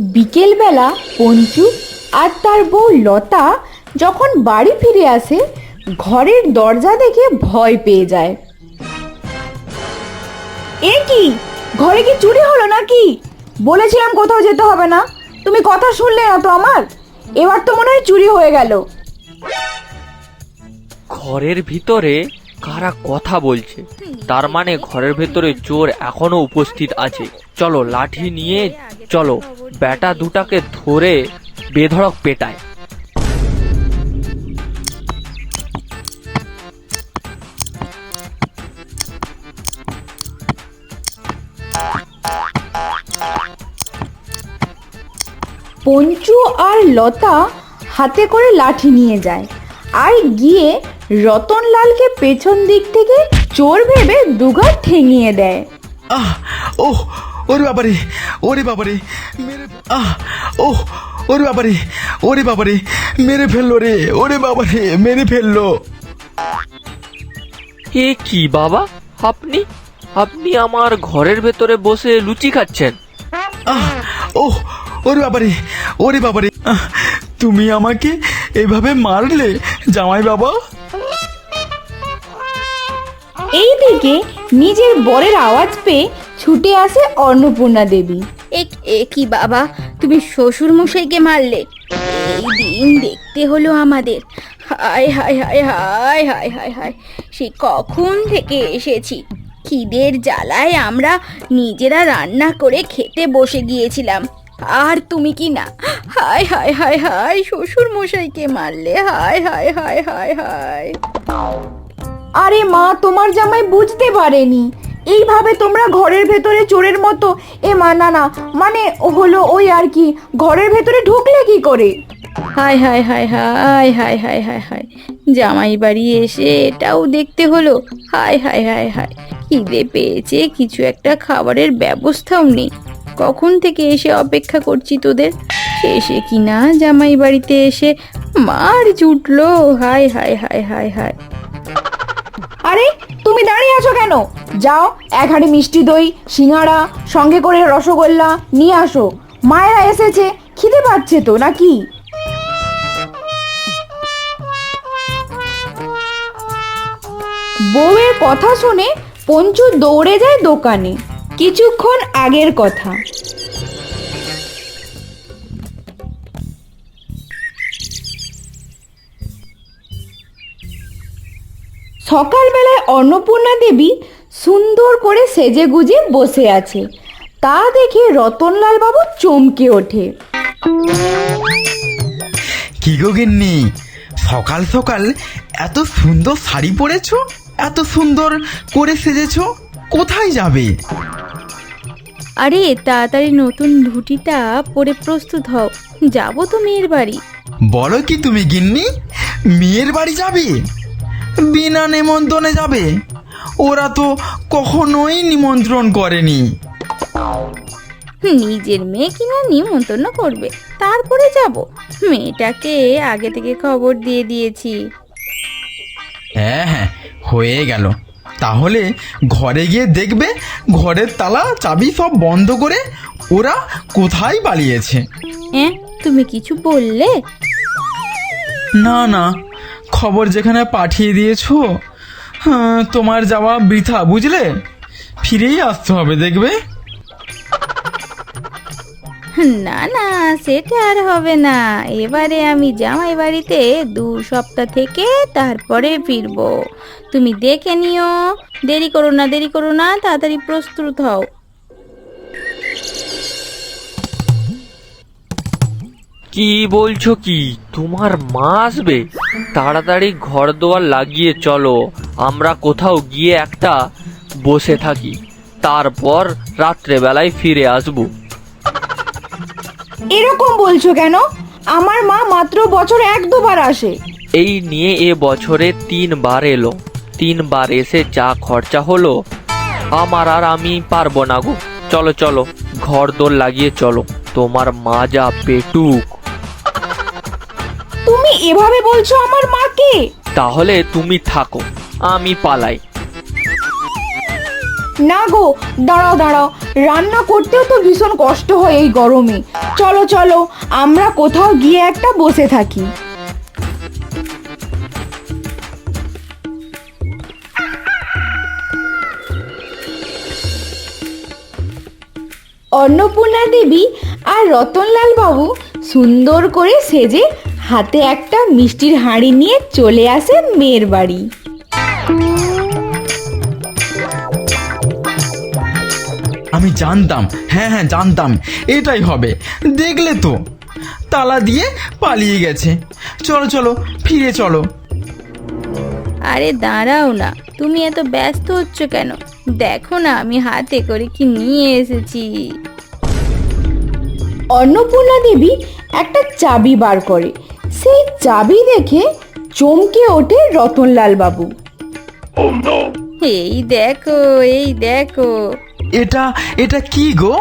বিকেলবেলা পঞ্চু আর তার বউ লতা যখন বাড়ি ফিরে আসে, ঘরের দরজা দেখে ভয় পেয়ে যায়। এ কি? ঘরে কি চুরি হলো নাকি? বলেছিলাম কোথাও যেতে হবে না। তুমি কথা শুনলে না তো আমার? এবার তো মনে হয় চুরি হয়ে গেল। ঘরের ভিতরে কারা কথা বলছে? তার মানে ঘরের ভেতরে চোর এখনও উপস্থিত আছে। চলো লাঠি নিয়ে চলো। বেটা দুটাকে ধরে বেধড়ক পেটায়। পঞ্চু আর লতা হাতে করে লাঠি নিয়ে যায়। আর গিয়ে রতনলালকে পেছন দিক থেকে চোর ভেবে দুঘাট ঠেঙিয়ে দেয়। আহ ওহ ওরে বাবারে ওরে বাবারে মেরে আহ ওহ ওরে বাবারে ওরে বাবারে মেরে ফেলল রে ওরে বাবারে মেরে ফেলল। এ কি বাবা আপনি আপনি আমার ঘরের ভেতরে বসে লুচি খাচ্ছেন। আহ ওহ ওরে বাবারে ওরে বাবারে। তুমি আমাকে এভাবে মারলে জামাই বাবা? এইদিকে নিজের বরের আওয়াজ পেয়ে ছুটে আসে অন্নপূর্ণা দেবী। এ এ কি বাবা তুমি শ্বশুর মশাইকে মারলে? এই দিন দেখতে হলো আমাদের। হায় হায় হায় হায় হায় হায় হায় সে কখন থেকে এসেছি? খিদের জ্বালায় আমরা নিজেরা রান্না করে খেতে বসে গিয়েছিলাম। আর তুমি কি না হায় হায় হায় হায় শ্বশুর মশাইকে মারলে হায় হায় হায় হায় হায় আরে মা তোমার জামাই বুঝতে পারেনি এইভাবে তোমরা ঘরের ভেতরে চোরের মতো এ মা না না মানে হলো ওই আর কি ঘরের ভেতরে ঢুকলে কি করে হায় হায় হায় হায় হায় হায় হায় হায় জামাই বাড়ি এসে এটাও দেখতে হলো হায় হায় হায় হায় খিদে পেয়েছে কিছু একটা খাবারের ব্যবস্থাও নেই কখন থেকে এসে অপেক্ষা করছি তোদের? শেষে কি না জামাই বাড়িতে এসে মার জুটলো? হায় হায় হায় হায় হায়। আরে, তুমি দাঁড়িয়ে আছো কেন? যাও এক হাঁড়ি মিষ্টি দই, সিঙ্গাড়া, সঙ্গে করে রসগোল্লা নিয়ে আসো। মায়েরা এসেছে, খিদে পাচ্ছে তো, নাকি? বউয়ের কথা শুনে পঞ্চু দৌড়ে যায় দোকানে। কিছুক্ষণ আগের কথা। সকালবেলায় অন্নপূর্ণা দেবী সুন্দর করে সেজে গুজে বসে আছে। তা দেখে রতনলাল বাবু চমকে ওঠে। কি গো গিন্নি, সকাল সকাল এত সুন্দর শাড়ি পরেছো? এত সুন্দর করে সেজেছো? কোথায় যাবে? আরে তাড়াতাড়ি নতুন ধুটিটা পরে প্রস্তুত হও। যাব তো মেয়ের বাড়ি। বলো কি তুমি গিন্নি? মেয়ের বাড়ি যাবে? বিনা নিমন্ত্রণে যাবে? ওরা তো কখনোই নিমন্ত্রণ করেনি। নিজের মেয়ে কিনা নিমন্ত্রণ করবে তারপরে যাব। মেয়েটাকে আগে থেকে খবর দিয়ে দিয়েছি। হ্যাঁ হ্যাঁ হয়ে গেল। তাহলে ঘরে গিয়ে দেখবে ঘরের তালা চাবি সব বন্ধ করে ওরা কোথায় পালিয়েছে। হ্যাঁ তুমি কিছু বললে? না না খবর যেখানে পাঠিয়ে দিয়েছ হ্যাঁ, তোমার যাওয়া বৃথা বুঝলে? ফিরেই আসতে হবে দেখবে? না না, সেটা আর হবে না। এবারে আমি জামাই বাড়িতে দু সপ্তাহ থেকে তারপরে ফিরবো। তুমি দেখে নিও। দেরি করো না, দেরি করো না, তাড়াতাড়ি প্রস্তুত হও। কি বলছো কি? তোমার মা আসবে? তাড়াতাড়ি ঘর দোয়ার লাগিয়ে চলো। আমরা কোথাও গিয়ে একটা বসে থাকি। তারপর রাত্রেবেলায় ফিরে আসব। এরকম বলছো কেন? আমার মা মাত্র বছর এক দুবার আসে। এই নিয়ে এ বছরে তিনবার এলো। তিনবার এসে যা খরচা হলো আমার আর আমি পারব না গো। চলো চলো ঘর দোর লাগিয়ে চলো। তোমার মা যা পেটুক। তুমি এভাবে বলছো আমার মাকে? তাহলে তুমি থাকো আমি পালাই। না গো, দাঁড়াও দাঁড়াও। রান্না করতেও তো ভীষণ কষ্ট হয় এই গরমে। চলো চলো, আমরা কোথাও গিয়ে একটা বসে থাকি। অন্নপূর্ণা দেবী আর রতনলাল বাবু সুন্দর করে সেজে হাতে একটা মিষ্টির হাঁড়ি নিয়ে চলে আসে মেয়ের বাড়ি। আমি জানতাম। হ্যাঁ হ্যাঁ জানতাম। এটাই হবে। দেখলে তো। তালা দিয়ে পালিয়ে গেছে। চলো চলো ফিরে চলো। আরে দাঁড়াও না। তুমি এত ব্যস্ত হচ্ছ কেন? দেখো না আমি হাতে করে কি নিয়ে এসেছি। অন্নপূর্ণা দেবী একটা চাবি বার করে। সেই চাবি দেখে চমকে ওঠে রতনলাল বাবু। এই দেখো এই দেখো। এটা এটা কি গো?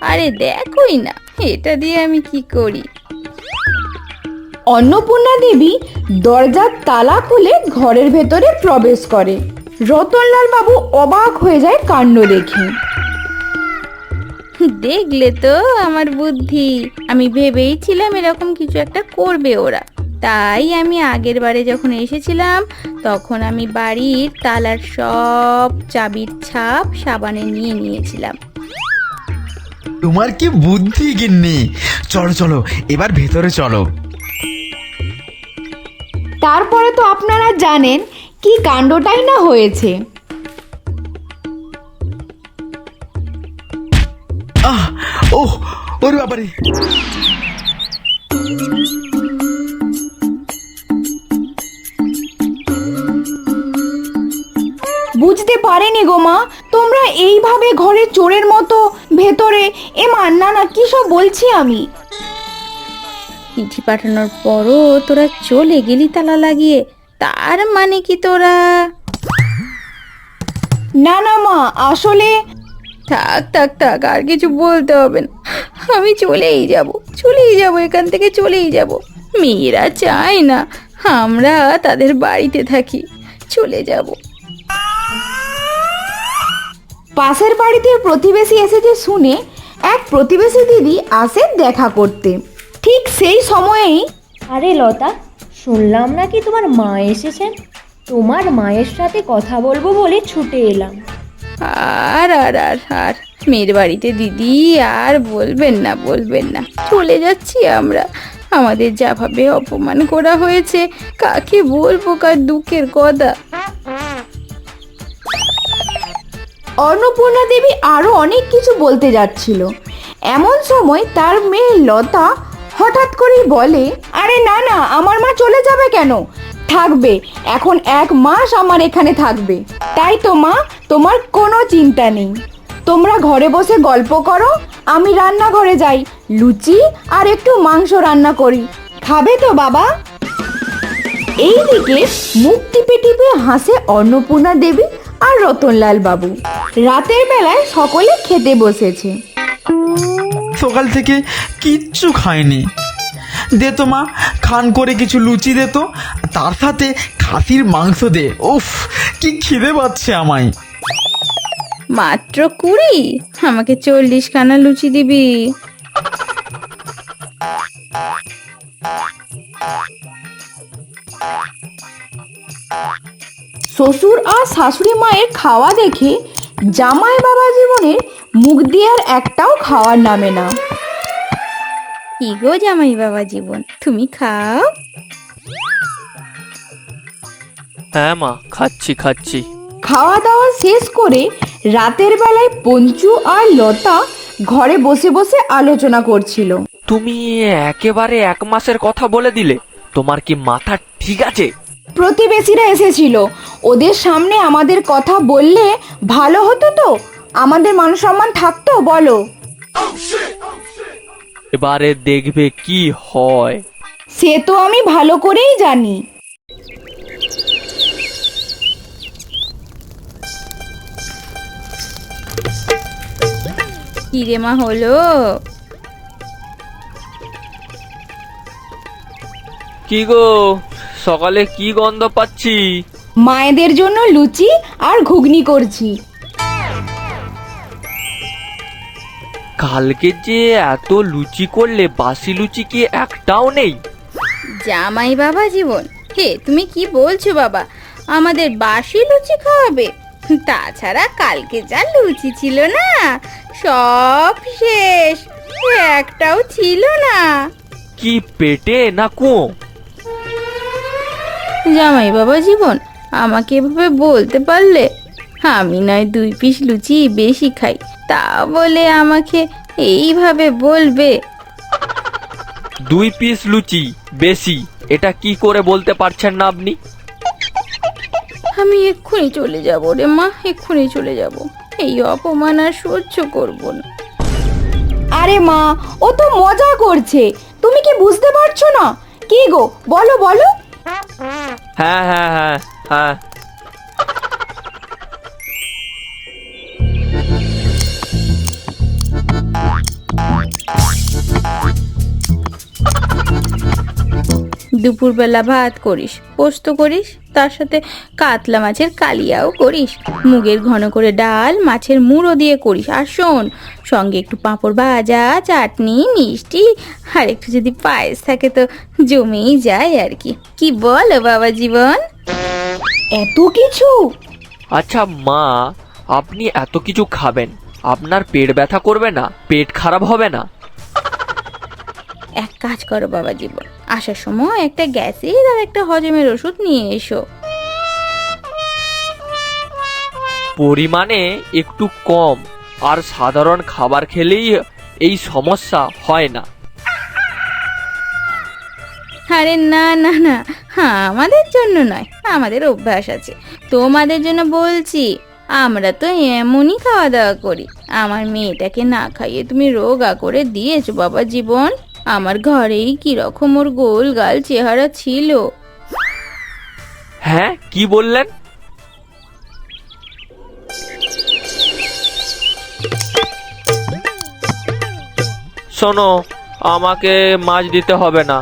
আরে দেখোই না, এটা দিয়ে আমি কি করি? অন্নপূর্ণা দেবী দরজার তালা খুলে ঘরের ভেতরে প্রবেশ করে। রতনলাল বাবু অবাক হয়ে যায় কাণ্ড দেখে। দেখলে তো আমার বুদ্ধি। আমি ভেবেইছিলাম এরকম কিছু একটা করবে ওরা। তাই আমি আগের বারে যখন এসেছিলাম তখন আমি বাড়ির তালার সব চাবির ছাপ সাবানে নিয়ে নিয়েছিলাম। তোমার কি বুদ্ধি গিন্নি? চলো চলো এবার ভেতরে চলো। তারপরে তো আপনারা জানেন কি কাণ্ডটাই না হয়েছে। আহ ওহ ওরে বাবারে। পারেনি গো মা। তোমরা এইভাবে ঘরে চোরের মতো ভেতরে এ মা না না কি সব বলছি আমি? চিঠি পাঠানোর পরও তোরা চলে গেলি তালা লাগিয়ে তার মানে কি তোরা? না না মা আসলে থাক থাক থাক আর কিছু বলতে হবে না। আমি চলেই যাব চলেই যাব এখান থেকে চলেই যাব। মেয়েরা চায় না আমরা তাদের বাড়িতে থাকি চলে যাব। পাশের বাড়িতে প্রতিবেশী এসেছে শুনে এক প্রতিবেশী দিদি আসে দেখা করতে। ঠিক সেই সময়েই আরে লতা শুনলাম নাকি তোমার মা এসেছেন তোমার মায়ের সাথে কথা বলব বলে ছুটে এলাম। আর আর আর আর মেয়ের বাড়িতে দিদি আর বলবেন না বলবেন না। চলে যাচ্ছি আমরা। আমাদের যাভাবে অপমান করা হয়েছে কাকে বলব কার দুঃখের কথা? অন্নপূর্ণা দেবী আরও অনেক কিছু বলতে যাচ্ছিল। এমন সময় তার মেয়ে লতা হঠাৎ করেই বলে, আরে না না, আমার মা চলে যাবে কেন? থাকবে, এখন এক মাস আমার এখানে থাকবে। তাই তো মা, তোমার কোনো চিন্তা নেই। তোমরা ঘরে বসে গল্প করো, আমি রান্নাঘরে যাই, লুচি আর একটু মাংস রান্না করি। খাবে তো বাবা? এইদিকে মুখ টিপে টিপে হাসে অন্নপূর্ণা দেবী। আর রতনলাল বাবু। রাতের বেলায় সকলে খেতে বসেছে। সকাল থেকে কিচ্ছু খায়নি। দে তো মা খান করে কিছু লুচি দে তো তার সাথে খাসির মাংস দে। উফ কি খিদে পাচ্ছে আমায়। মাত্র কুড়ি? আমাকে চল্লিশ খানা লুচি দিবি। শ্বশুর আর শাশুড়ি মায়ের খাওয়া দেখে জামাই বাবা জীবনের মুখ দিয়ে আর একটাও খাওয়ার নামে না। কি গো জামাই বাবা জীবন তুমি খাও? হ্যাঁ মা খাচ্ছি খাচ্ছি। খাওয়া দাওয়া শেষ করে রাতের বেলায় পঞ্চু আর লতা ঘরে বসে বসে আলোচনা করছিল। তুমি একেবারে এক মাসের কথা বলে দিলে তোমার কি মাথা ঠিক আছে? প্রতিবেশীরা এসেছিল। ওদের সামনে আমাদের কথা বললে ভালো হতো তো? আমাদের মান সম্মান থাকতো বলো। এবারে দেখবে কি হয়। সে তো আমি ভালো করেই জানি। কি রে মা হলো? কি গো? সকালে কি গন্ধ পাচ্ছি? মায়েদের জন্য লুচি আর ঘুগনি করছি। কালকে যে এত লুচি করলে বাসি লুচি কি একটাও নেই? জামাই বাবা জীবন হে তুমি কি বলছো বাবা? আমাদের বাসি লুচি খাওয়াবে। তাছাড়া কালকে যা লুচি ছিল না সব শেষ একটাও ছিল না। কি পেটে না কুয়ো? জামাই বাবা জীবন আমাকে এভাবে বলতে পারলে? আমি নয় দুই পিস লুচি বেশি খাই তা বলে আমাকে এইভাবে বলবে? দুই পিস লুচি বেশি এটা কি করে বলতে পারছেন না আপনি? আমি এক্ষুনি চলে যাব রে মা এক্ষুনি চলে যাব। এই অপমান আর সহ্য করব না। আরে মা ও তো মজা করছে। তুমি কি বুঝতে পারছ না? কি গো বলো বলো। হ্যাঁ হ্যাঁ হ্যাঁ হ্যাঁ দুপুরবেলা ভাত করিস পোস্ত করিস তার সাথে কাতলা মাছের কালিয়াও করিস মুগের ঘন করে ডাল মাছের মুড়ো দিয়ে করিস। আর শোন সঙ্গে একটু পাঁপড় ভাজা চাটনি মিষ্টি আর একটু যদি পায়েস থাকে তো জমেই যায় আর কি। কি বলো বাবা জীবন? এত কিছু? আচ্ছা মা আপনি এত কিছু খাবেন আপনার পেট ব্যথা করবে না পেট খারাপ হবে না। এক কাজ করো বাবা জীবন আসার সময় একটা গ্যাসের আর একটা হজমের ওষুধ নিয়ে এসো। পরিমাণে একটু কম আর সাধারণ খাবার খেলেই এই সমস্যা হয় না। আরে না না না হ্যাঁ আমাদের জন্য নয় আমাদের অভ্যাস আছে। তোমাদের জন্য বলছি আমরা তো এমনই খাওয়া দাওয়া করি। আমার মেয়েটাকে না খাইয়ে তুমি রোগা করে দিয়েছ বাবা জীবন। আমার ঘরেই কীরকম ওর গোল গাল চেহারা ছিল। হ্যাঁ কি বললেন? শোনো আমাকে মাছ দিতে হবে না।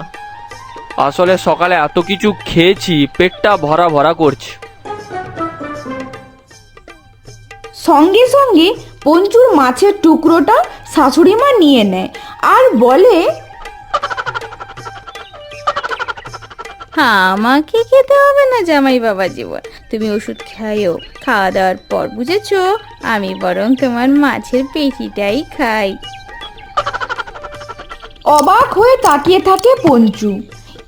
আসলে সকালে এত কিছু খেয়েছি পেটটা ভরা ভরা করছে। সঙ্গে সঙ্গে পঞ্চুর মাছের টুকরোটা শাশুড়ি মা নিয়ে নেয় আর বলে আমাকে খেতে হবে না, জামাই বাবা জীবন। তুমি ওষুধ খাইও খাওয়া দাওয়ার পর বুঝেছ, আমি বরং তোমার মাছের পেটিটাই খাই। অবাক হয়ে তাকিয়ে থাকে পঞ্চু।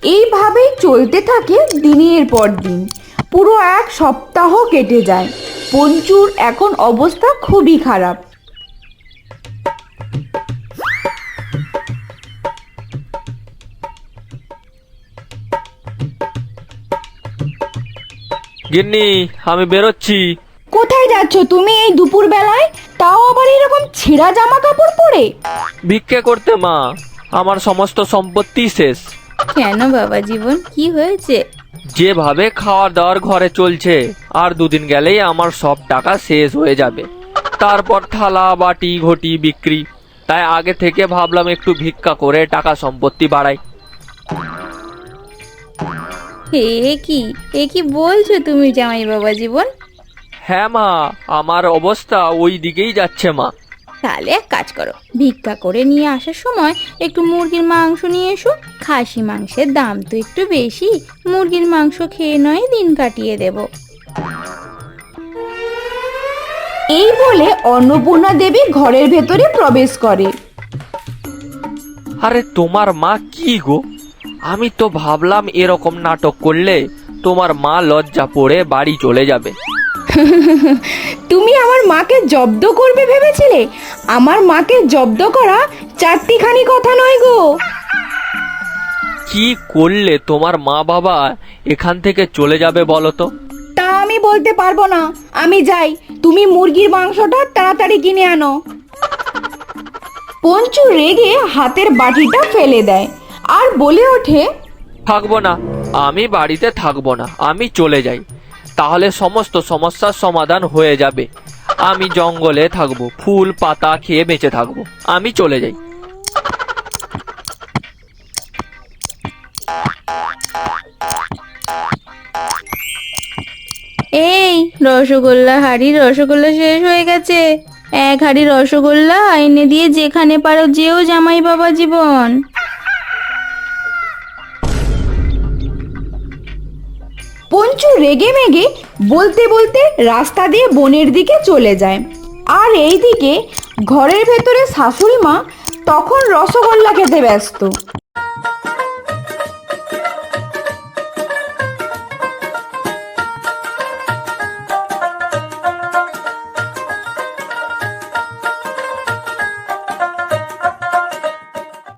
এইভাবেই চলতে থাকে দিনের পর দিন। পুরো এক সপ্তাহ কেটে যায়। পঞ্চুর এখন অবস্থা খুবই খারাপ। গিন্নি আমি বেরোচ্ছি। কোথায় যাচ্ছ তুমি এই দুপুর বেলায় তাও আবার এরকম ছেঁড়া জামা কাপড় পরে? ভিক্ষে করতে মা। আমার সমস্ত সম্পত্তি শেষ। কেন বাবা জীবন? কি হয়েছে? যেভাবে খাওয়া দাওয়ার ঘরে চলছে আর দুদিন গেলেই আমার সব টাকা শেষ হয়ে যাবে। তারপর থালা বাটি ঘটি বিক্রি। তাই আগে থেকে ভাবলাম একটু ভিক্ষা করে টাকা সম্পত্তি বাড়াই। এ কি? এ কি বলছো তুমি জামাই বাবা জীবন? হ্যাঁ মা আমার অবস্থা ওই দিকেই যাচ্ছে মা। তাহলে এক কাজ করো ভিক্ষা করে নিয়ে আসার সময় একটু মুরগির মাংস নিয়ে এসো খাসি মাংসের দাম তো একটু বেশি মুরগির মাংস খেয়ে নয় দিন কাটিয়ে দেব। এই বলে অন্নপূর্ণা দেবী ঘরের ভেতরে প্রবেশ করে। আরে তোমার মা কি গো? আমি তো ভাবলাম এরকম নাটক করলে তোমার মা লজ্জা পড়ে বাড়ি চলে যাবে। তুমি আমার মাকে জব্দ করবে ভেবেছিলে? আমার মাকে জব্দ করা চারটিখানি কথা নয় গো। কি করলে তোমার মা বাবা এখান থেকে চলে যাবে বলো তো? তা আমি বলতে পারব না। আমি যাই তুমি মুরগির মাংসটা তাড়াতাড়ি কিনে আনো। পঞ্চু রেগে হাতের বাটিটা ফেলে দেয়। আর বলে ওঠে থাকব না আমি বাড়িতে থাকব না আমি চলে যাই। তাহলে সমস্ত সমস্যার সমাধান হয়ে যাবে। আমি জঙ্গলে থাকব ফুল পাতা খেয়ে বেঁচে থাকব আমি চলে যাই। এই রসগোল্লা হাড়ি রসগোল্লা শেষ হয়ে গেছে। এক হাড়ি রসগোল্লা এনে দিয়ে যেখানে পারো যেও জামাই বাবা জীবন। পঞ্চু রেগে মেগে বলতে বলতে রাস্তা দিয়ে বনের দিকে চলে যায়। আর এই দিকে ঘরের ভেতরে শাশুড়ি মা তখন রসগোল্লা খেতে ব্যস্ত।